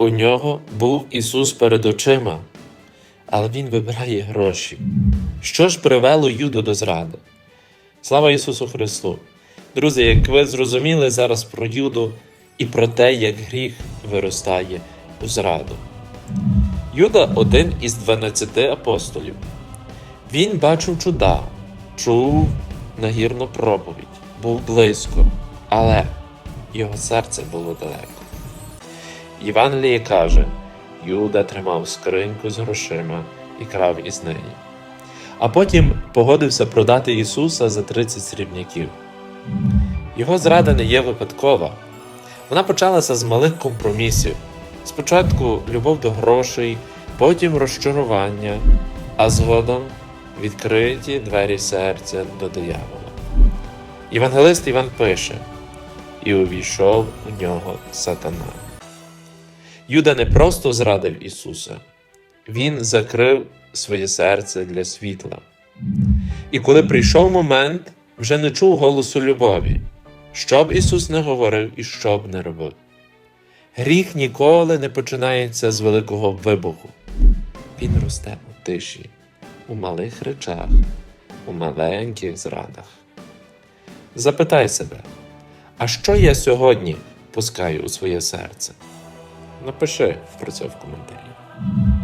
У нього був Ісус перед очима, але Він вибирає гроші. Що ж привело Юду до зради? Слава Ісусу Христу! Друзі, як ви зрозуміли зараз про Юду і про те, як гріх виростає у зраду. Юда один із дванадцяти апостолів. Він бачив чуда, чув нагірну проповідь, був близько, але його серце було далеко. Євангеліє каже, Юда тримав скриньку з грошима і крав із неї. А потім погодився продати Ісуса за 30 срібняків. Його зрада не є випадкова. Вона почалася з малих компромісів. Спочатку любов до грошей, потім розчарування, а згодом відкриті двері серця до диявола. Євангелист Іван пише: І увійшов у нього сатана. Юда не просто зрадив Ісуса, Він закрив своє серце для світла. І коли прийшов момент, вже не чув голосу любові, що б Ісус не говорив і що б не робив. Гріх ніколи не починається з великого вибуху. Він росте у тиші, у малих речах, у маленьких зрадах. Запитай себе, а що я сьогодні пускаю у своє серце? Напиши про це в коментарі.